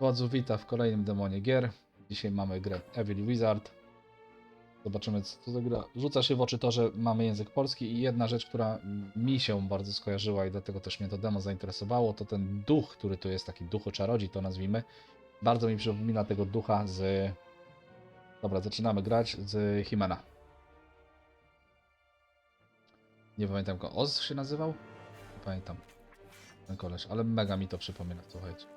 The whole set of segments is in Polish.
Wodzu wita w kolejnym demonie gier. Dzisiaj mamy grę Evil Wizard. Zobaczymy co to za gra. Rzuca się w oczy to, że mamy język polski i jedna rzecz, która mi się bardzo skojarzyła i dlatego też mnie to demo zainteresowało, to ten duch, który tu jest, taki ducho-czarodzi to nazwijmy. Bardzo mi przypomina tego ducha z... Dobra, zaczynamy grać z Himena. Nie pamiętam, jak Oz się nazywał? Nie pamiętam. Ten koleś, ale mega mi to przypomina, słuchajcie.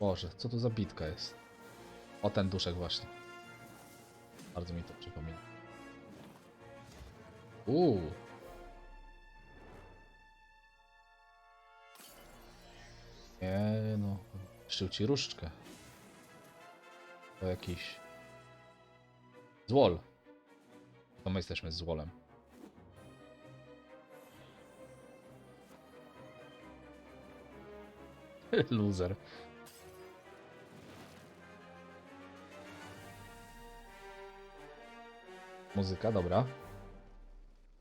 Boże, co to za bitka jest? O ten duszek właśnie. Bardzo mi to przypomina. Uuu. Nie no, wszył ci różdżkę. To jakiś... Złol. To my jesteśmy złolem. Loser. Muzyka, dobra.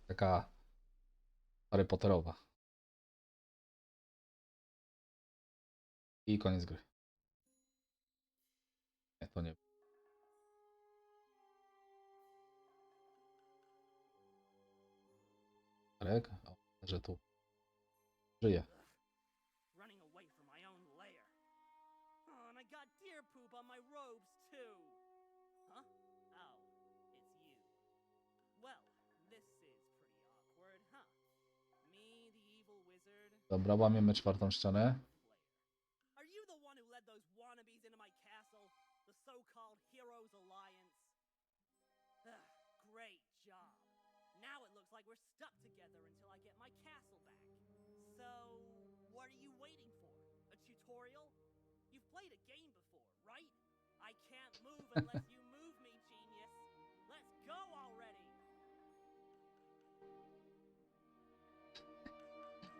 Taka Harry Potterowa. I koniec gry. Nie, to nie. Arek? O, że tu. Żyje. Dobra, łamiemy czwartą ścianę.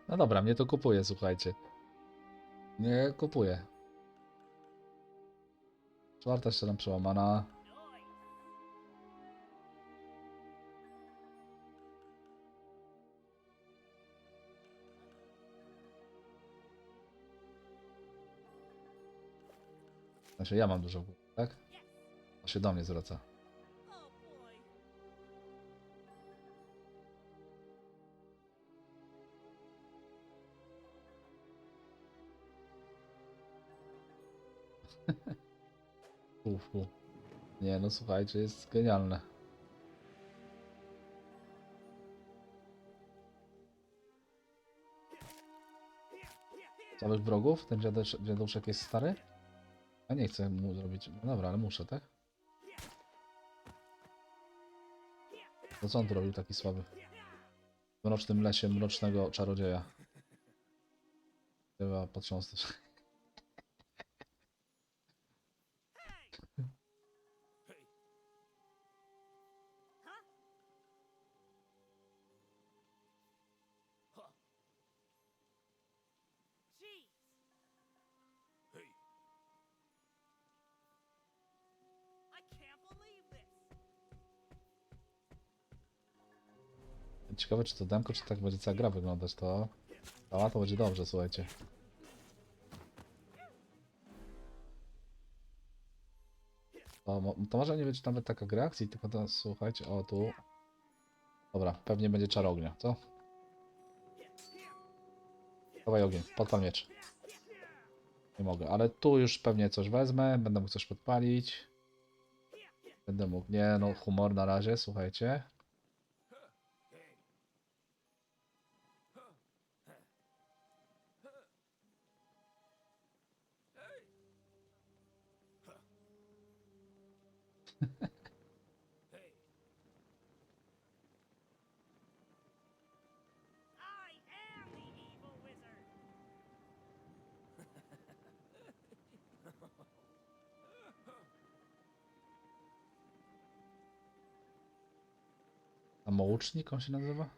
No dobra, mnie to kupuje, słuchajcie. Nie kupuje. Czwarta ściana przełamana. Znaczy ja mam dużo tak? To się do mnie zwraca. Uf, uf. Nie no, słuchajcie, jest genialne. Całych wrogów? Ten dziaduszek jest stary? Ja nie chcę mu zrobić. No dobra, ale muszę, tak? To co on tu robił taki słaby? W mrocznym lesie mrocznego czarodzieja. Trzeba potrząsnąć. Ciekawe, czy to demko, czy tak będzie cała gra wyglądać, to... A, to będzie dobrze, słuchajcie. To, to może nie być nawet taka gra akcji, tylko to, słuchajcie, o tu... Dobra, pewnie będzie czar ognia, co? Dawaj ogień, podpal miecz. Nie mogę, ale tu już pewnie coś wezmę, będę mógł coś podpalić. Będę mógł, nie no, humor na razie, słuchajcie. Samoucznik on się nazywa?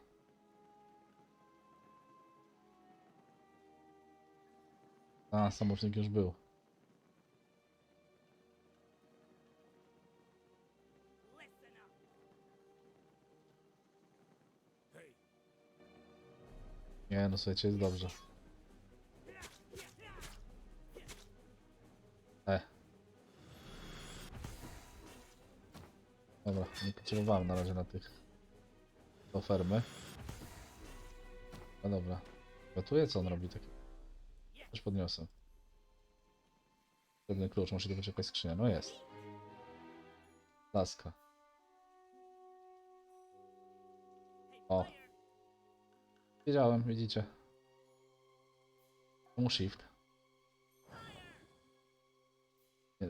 A, samoucznik już był. No słuchajcie, jest dobrze. E. Dobra, nie potrzebowałem na razie na tych do fermy. No dobra. Gotuje? Co on robi taki? Też podniosę. Pewny klucz, muszę to być jakaś skrzynia. No jest. Laska. O. Wiedziałem, widzicie. Czemu shift?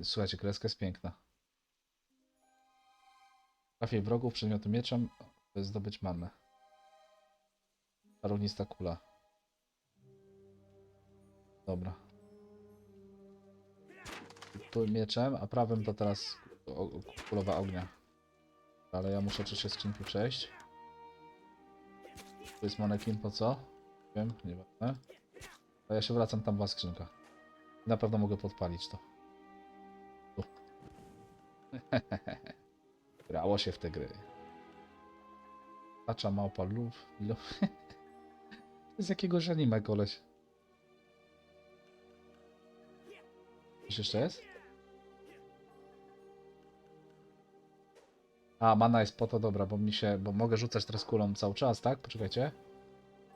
Słuchajcie, kreska jest piękna. Trafię wrogów przedmiotem mieczem, by zdobyć manę. Czarownicta kula. Dobra. Tu mieczem, a prawym to teraz kulowa ognia. Ale ja muszę trzecie skrzynki przejść. To jest manekin po co? Wiem, nieważne. A ja się wracam, tam była skrzynka. Na pewno mogę podpalić to. Tu. Grało się w te gry. Pacza małpa luf. to jest jakiegoś anime koleś. Coś jeszcze jest? A, mana jest po to dobra, bo mi się, bo mogę rzucać teraz kulą cały czas, tak? Poczekajcie.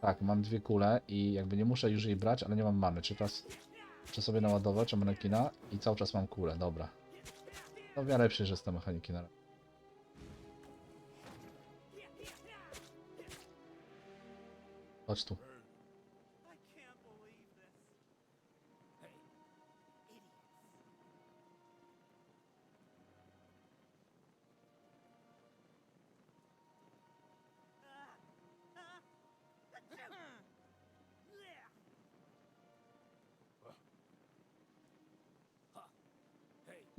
Tak, mam dwie kule i jakby nie muszę już jej brać, ale nie mam many. Czy teraz muszę sobie naładować manekina i cały czas mam kulę, dobra. No w miarę przejrzyste mechaniki na razie. Chodź tu.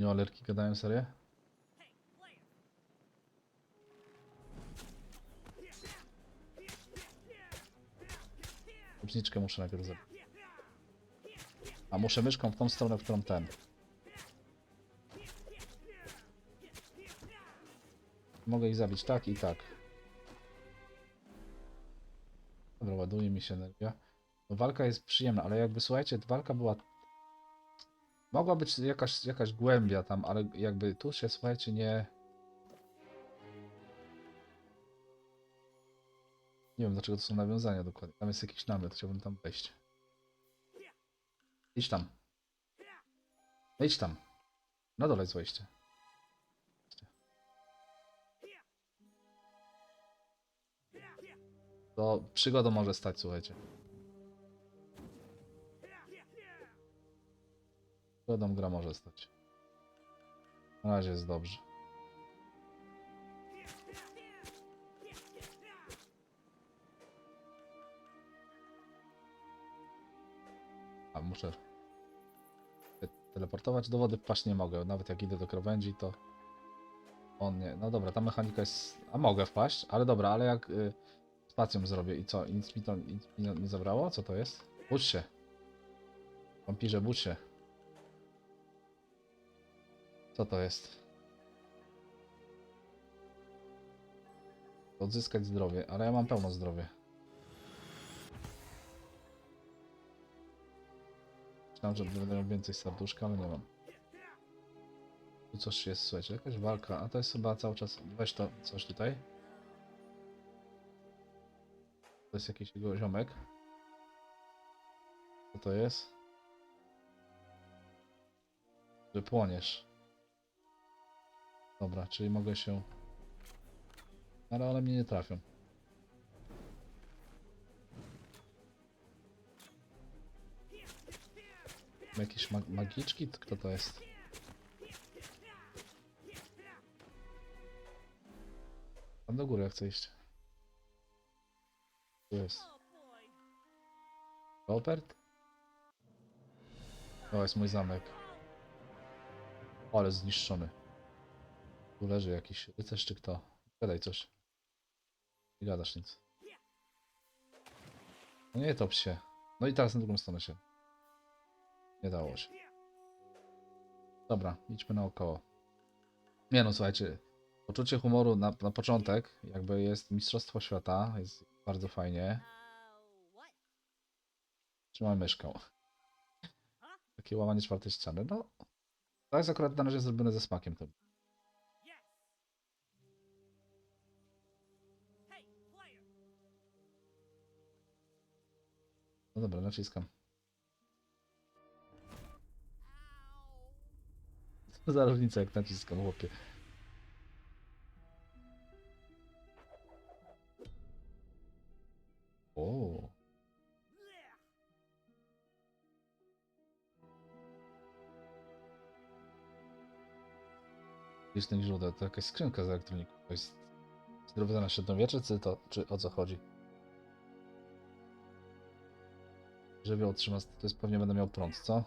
Nie alerki gadają serię? Łuczniczkę muszę najpierw zabić. A muszę myszką w tą stronę, w którą ten. Mogę ich zabić tak i tak. Dobra, ładuje mi się energia. No, walka jest przyjemna, ale jakby słuchajcie, walka była. Mogła być jakaś, jakaś głębia tam, ale jakby tu się słuchajcie nie. Nie wiem dlaczego to są nawiązania dokładnie. Tam jest jakiś namiot, chciałbym tam wejść. Idź tam. Idź tam. Na dole jest wejście. To przygodą może stać, słuchajcie. Przygodą gra może stać. Na razie jest dobrze. A muszę te- teleportować do wody wpaść nie mogę. Nawet jak idę do krawędzi, to on nie. No dobra, ta mechanika jest. A mogę wpaść, ale dobra, ale jak y, zrobię i co? I Nic mi to nic mi nie zabrało? Co to jest? Budź się. Wampirze, budź się. Co to jest? Odzyskać zdrowie, ale ja mam pełno zdrowie. Myślałem, że będę miał więcej serduszka, ale nie mam. Tu coś jest, słuchajcie, jakaś walka, a to jest chyba cały czas... Weź to, coś tutaj. To jest jakiś jego ziomek. Co to jest? Że płoniesz. Dobra, czyli mogę się... Ale one mnie nie trafią. Jakieś mag magiczki? Kto to jest? Tam do góry chcę iść. Tu jest. Robert? To jest mój zamek. Ale zniszczony. Tu leży jakiś rycerz czy kto? Gadaj coś. Nie gadasz nic. No nie top się. No i teraz na drugą stronę się. Nie dało się. Dobra, idźmy naokoło. Nie no, słuchajcie. Poczucie humoru na, na początek, jakby jest Mistrzostwo Świata, jest bardzo fajnie. Trzymaj myszką. Takie łamanie czwartej ściany, no To jest akurat na razie zrobione ze smakiem. To. Dobra, naciskam. Co za różnica jak naciskam, chłopie. O, jest ten źródeł, to jakaś skrzynka z elektroniką. To jest zrobione średniowiecze, czy to, czy o co chodzi? Żeby otrzymać, to jest pewnie będę miał prąd, co?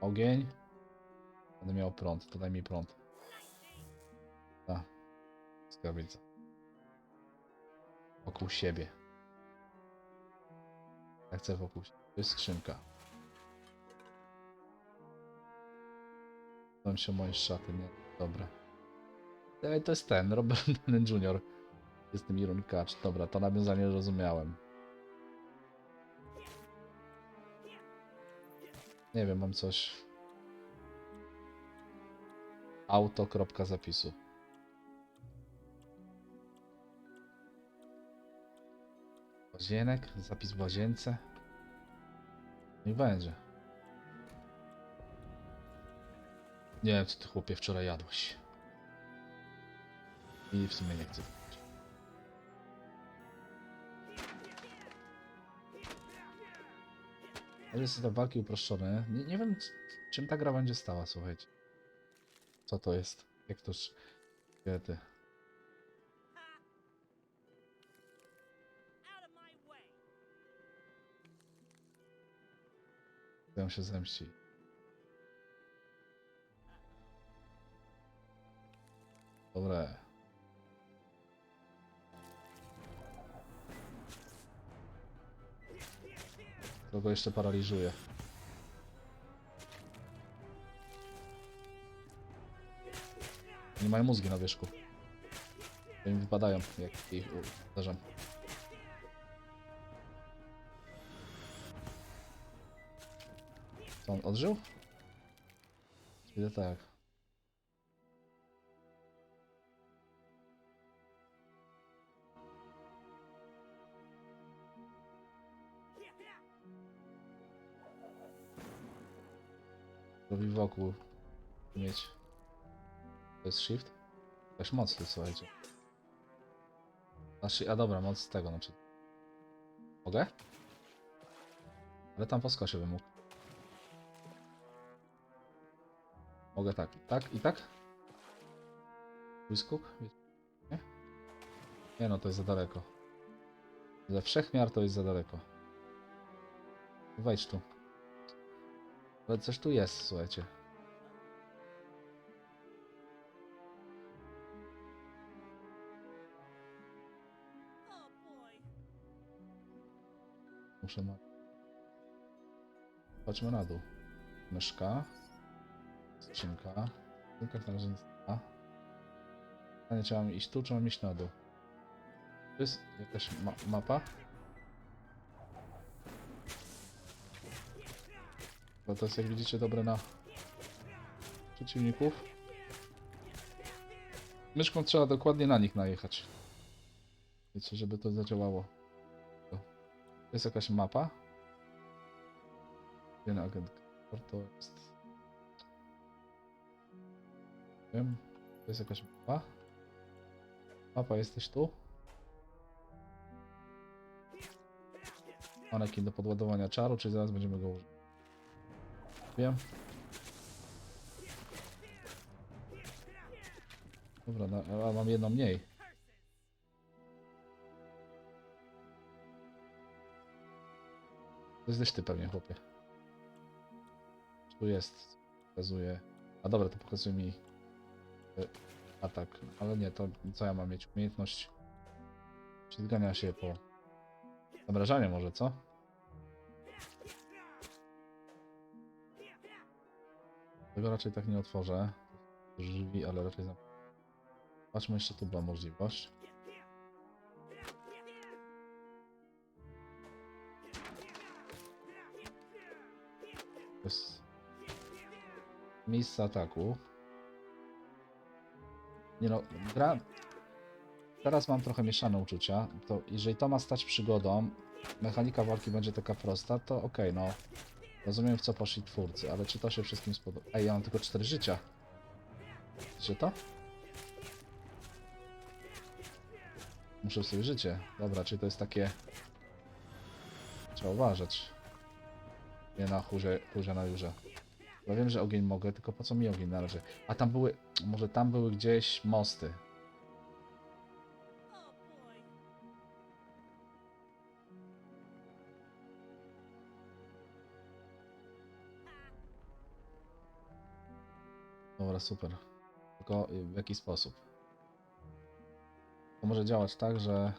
Ogień. Będę miał prąd, to daj mi prąd. A, skawica. Wokół siebie. Ja chcę wokół siebie. To jest skrzynka. Tam się moje szaty, nie? Dobra. To jest ten, Robert Downey Jr. Jestem Irun Kacz. Dobra, to nawiązanie rozumiałem. Nie wiem, mam coś. Auto. kropka zapisu. Łazienek, zapis w łazience. Niech będzie. Nie wiem, co ty chłopie wczoraj jadłeś. I w sumie nie chcę. Jest to walki uproszczone. Nie, nie wiem, czym ta gra będzie stała, słuchajcie. Co to jest? Jak toż... Kiedy? Chcę się zemści. Dobre. To go jeszcze paraliżuje. Nie mają mózgi na wierzchu. To im wypadają, jak ich uderzam. Co on odżył? Widzę tak. Robi wokół mieć. To jest shift? Jakaś moc tu, słuchajcie. Znaczy, a dobra, moc z tego, znaczy. Mogę? Ale tam po skosie bym mógł. Mogę tak, tak i tak? Whiskuk? Nie? Nie no, to jest za daleko. Ze wszechmiar to jest za daleko. Wejdź tu. Ale coś tu jest, słuchajcie. Muszę na... Chodźmy na dół. Myszka. Skrzynka. Skrzynka na razie nic nie ma. Pytanie, iść tu, czy mam iść na dół? To jest jakaś ma mapa? To jest, jak widzicie, dobre na przeciwników. Myszką trzeba dokładnie na nich najechać. Wiecie, żeby to zadziałało. To jest jakaś mapa. Jeden agent to jest. Wiem. To jest jakaś mapa. Mapa, jesteś tu? Manekin do podładowania czaru, czyli zaraz będziemy go użyć. Wiem. Dobra, no, a mam jedno mniej. To jesteś ty pewnie, chłopie. Tu jest. Pokazuje. A dobra, to pokazuje mi e, atak. Ale nie, to co ja mam mieć? Umiejętność ślizgania się po zamrażanie może, co? Tego raczej tak nie otworzę. Drzwi, ale raczej zam... Patrzmy, jeszcze tu była możliwość. Jest... miejsca ataku. Nie no, gra... Teraz mam trochę mieszane uczucia. To jeżeli to ma stać przygodą, mechanika walki będzie taka prosta, to okej, no. Rozumiem w co poszli twórcy, ale czy to się wszystkim spodoba? Ej, ja mam tylko 4 życia. Widzicie to? Muszę sobie życie. Dobra, czyli to jest takie... Trzeba uważać. Nie na chórze, chórze na jurze. Bo wiem, że ogień mogę, tylko po co mi ogień na razie? A tam były... Może tam były gdzieś mosty. Super. Tylko w jaki sposób? To może działać tak, że...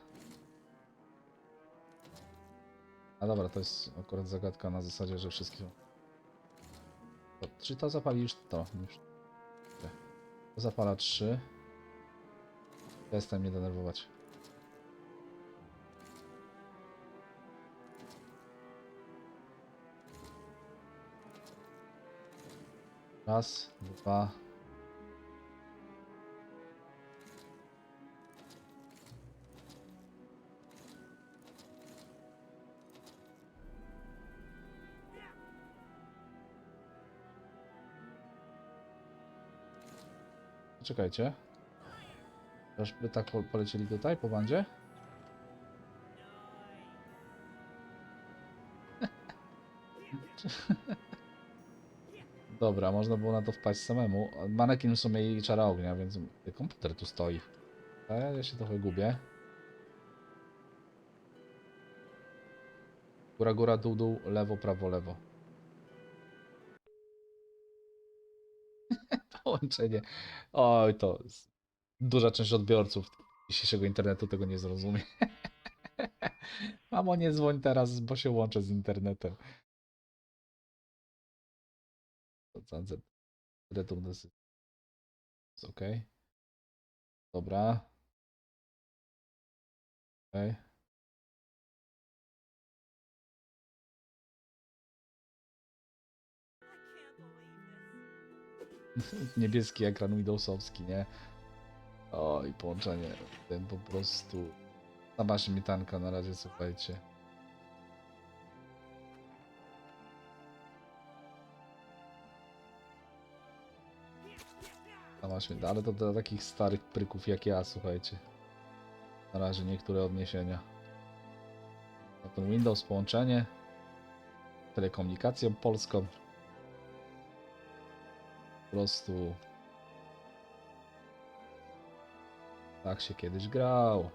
A dobra, to jest akurat zagadka na zasadzie, że wszystkie... To, czy to zapali już to? Już... To zapala 3. Jestem nie denerwować. Raz, dwa. Czekajcie. Aż by tak po- polecieli tutaj po bandzie? Dobra, można było na to wpaść samemu. Manekin w sumie i czara ognia, więc komputer tu stoi. A ja, ja się trochę gubię. Góra, góra, dół, dół, lewo, prawo, lewo. Połączenie. Oj, to duża część odbiorców dzisiejszego internetu tego nie zrozumie. Mamo, nie dzwoń teraz, bo się łączę z internetem. Return ok. Dobra. Ok. I Niebieski ekran Windowsowski, nie? Oj, połączenie. Ten po prostu. Sama śmietanka na razie, słuchajcie. Sama śmietanka, ale to dla takich starych pryków jak ja, słuchajcie. Na razie niektóre odniesienia. No ten Windows połączenie. Telekomunikacją polską. Prostu. Tak się kiedyś grał.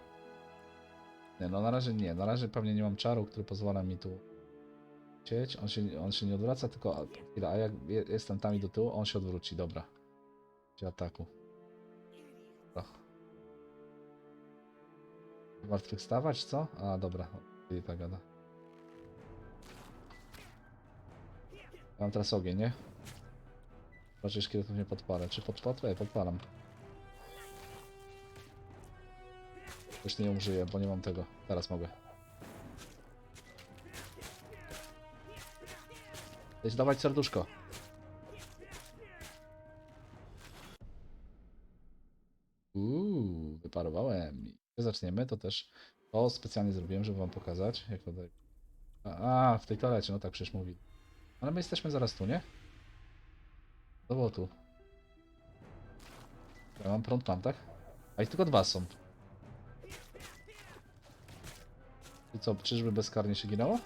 Nie, no na razie nie. Na razie pewnie nie mam czaru, który pozwala mi tu chcieć. On się, on się nie odwraca, tylko. Chwila, a jak je- jestem tam i do tyłu, on się odwróci, dobra. Gdzie ataku. Dobra. Zmartwychwstawać, co? A, dobra. I tak gada. Mam teraz ogień, nie? Zobaczysz, kiedy to mnie podpalę. Czy podpalę? Podpalam. Już nie użyję, bo nie mam tego. Teraz mogę. Chcesz dawać serduszko. Uuu, wyparowałem. Zaczniemy, to też to specjalnie zrobiłem, żeby wam pokazać, jak to. A, a, w tej toalecie, no tak przecież mówi. Ale my jesteśmy zaraz tu, nie? Do tu. Ja mam prąd, mam, tak? A ich tylko dwa są. I co, czyżby bezkarnie się ginęło?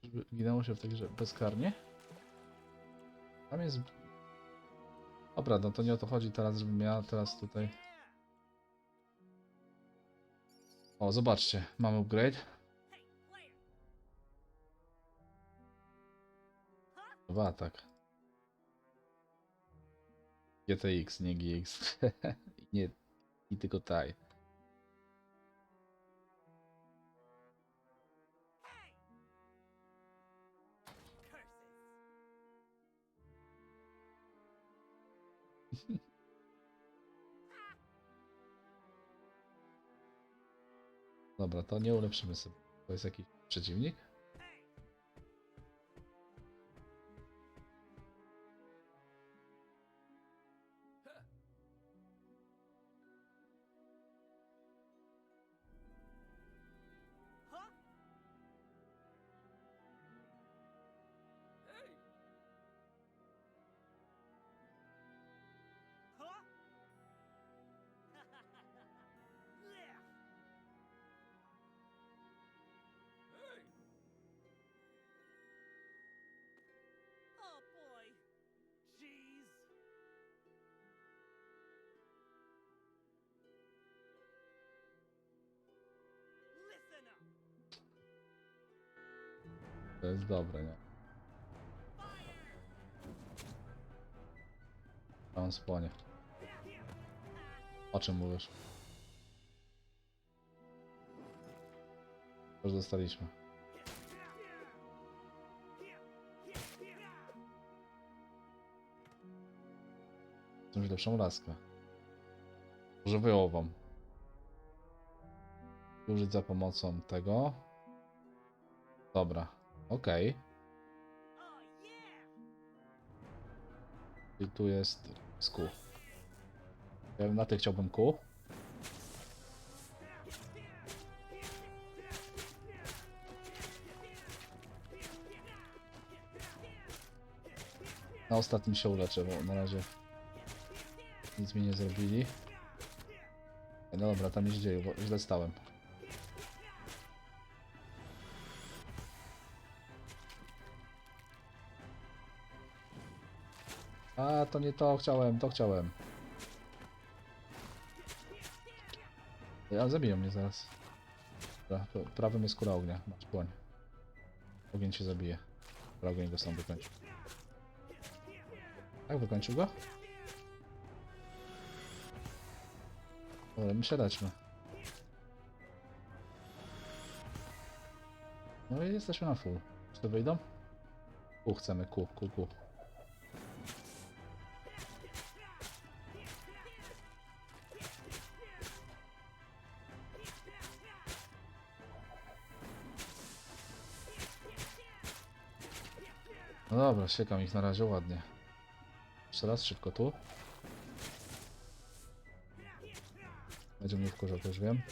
Czyżby ginęło się w tej grze bezkarnie? Tam jest... Dobra, no to nie o to chodzi teraz, żebym ja teraz tutaj... O, zobaczcie, mamy upgrade. Dwa atak. GTX, nie GX. nie, i tylko taj. Dobra, to nie ulepszymy sobie. To jest jakiś przeciwnik? To jest dobre, nie? On spłonie. O czym mówisz? Już dostaliśmy. Coś lepszą laskę. Może wyłowam. Użyć za pomocą tego. Dobra. Okej. Yeah. I tu jest z kół. Na tych chciałbym kół. Na ostatnim się uleczę, bo na razie nic mi nie zrobili. No dobra, tam się dzieje, bo źle stałem. To nie to chciałem, to chciałem. Ja zabiją mnie zaraz. Dobra, prawym jest kula ognia. Masz płoń. Ogień się zabije. Dobra, Ogień go sam wykończył. Tak, wykończył go? Dobra, my się leczmy. No i jesteśmy na full. Czy to wyjdą? Ku chcemy, ku, ku, ku. No dobra, siekam ich na razie ładnie. Jeszcze raz szybko tu. Będzie mnie wkurzał, też wiem.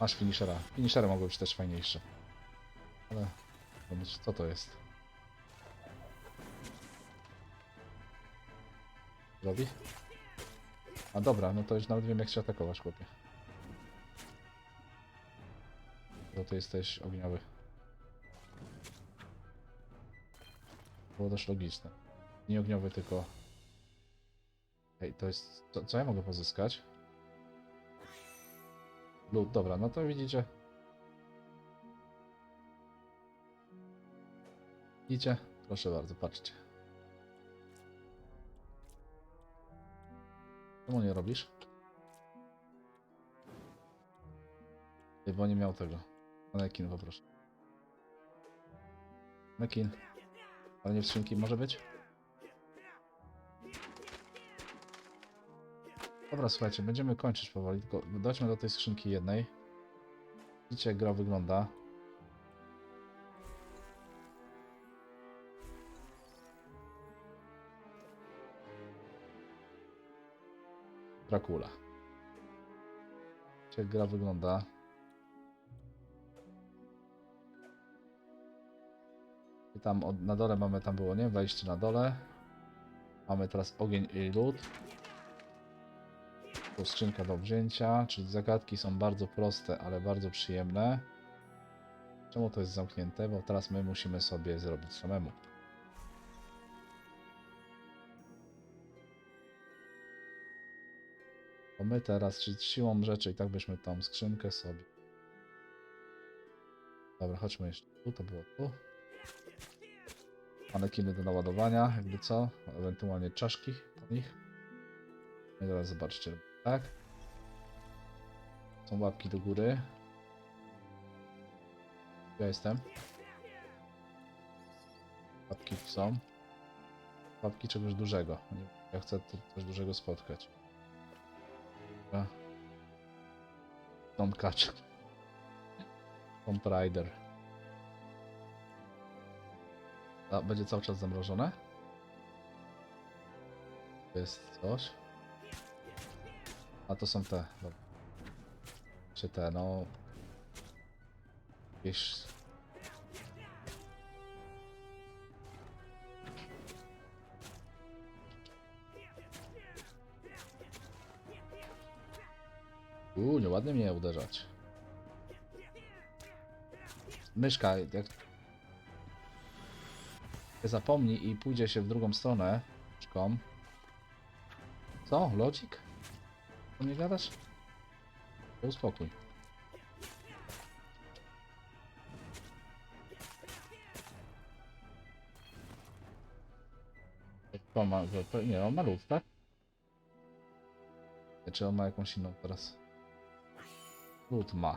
Masz finishera. Finishery mogły być też fajniejsze. Co to jest? Robi? A dobra, no to już nawet wiem jak się atakować, chłopie. Bo ty jesteś ogniowy. Było dość logiczne. Nie ogniowy, tylko... Ej, to jest... Co, co ja mogę pozyskać? Lud, dobra, no to widzicie. Widzicie? Proszę bardzo, patrzcie. Czemu nie robisz? Bo nie miał tego. Manekin poproszę. Manekin. Ale nie w skrzynki może być? Dobra, słuchajcie, będziemy kończyć powoli, tylko dojdźmy do tej skrzynki jednej. Widzicie jak gra wygląda. Dracula. Jak gra wygląda. I tam od, na dole mamy, tam było, nie? Wejście na dole. Mamy teraz ogień i lód. Tu skrzynka do wzięcia, czyli zagadki są bardzo proste, ale bardzo przyjemne. Czemu to jest zamknięte? Bo teraz my musimy sobie zrobić samemu. Bo my teraz, czyli siłą rzeczy, i tak byśmy tą skrzynkę sobie. Dobra, chodźmy jeszcze. Tu to było tu. Manekiny do naładowania, jakby co. Ewentualnie czaszki po nich. No I teraz zobaczcie. Tak. Są łapki do góry. Ja jestem. Papki tu są. Papki czegoś dużego. Ja chcę tu coś dużego spotkać. Dobra. Tom Catcher. Tomb Raider. A, będzie cały czas zamrożone? To jest coś. A to są te. Dobra. Czy te, no. Jakieś. Uuu, nieładnie mnie uderzać. Myszka, jak zapomni i pójdzie się w drugą stronę, myszką. Co? Logik? Co mnie gadasz? Uspokój. To ma, nie, on ma lód, tak? Czy on ma jakąś inną teraz? Lód ma.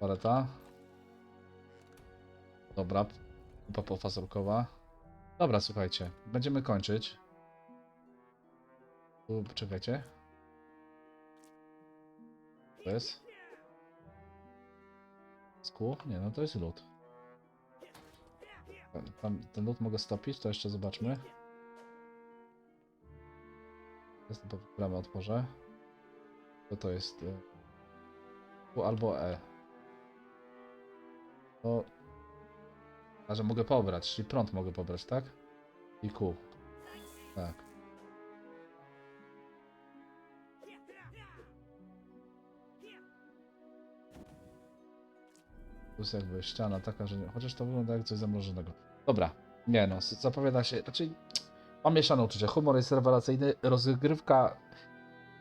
Paleta. Dobra, kupa pofasolkowa. Dobra, słuchajcie, będziemy kończyć. Tu, czekajcie. To jest? Skół? Nie, no to jest lód. Ten lód mogę stopić, to jeszcze zobaczmy. Jest to bramę otworzę. Co to jest? y, Q albo E. To... A że mogę pobrać, czyli prąd mogę pobrać, tak? I Q. Tak. Tu jest jakby ściana taka, że nie... Chociaż to wygląda jak coś zamrożonego. Dobra. Nie no, zapowiada się... Raczej mam mieszane uczucia. Humor jest rewelacyjny, rozgrywka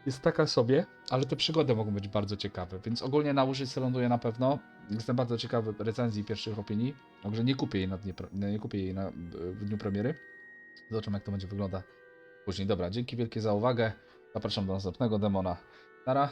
jest taka sobie, ale te przygody mogą być bardzo ciekawe, więc ogólnie na łyżce ląduje na pewno. Jestem bardzo ciekawy recenzji pierwszych opinii. Także nie kupię jej na, dnie, nie kupię jej na, w dniu premiery. Zobaczymy jak to będzie wygląda później. Dobra, dzięki wielkie za uwagę. Zapraszam do następnego demona. Nara.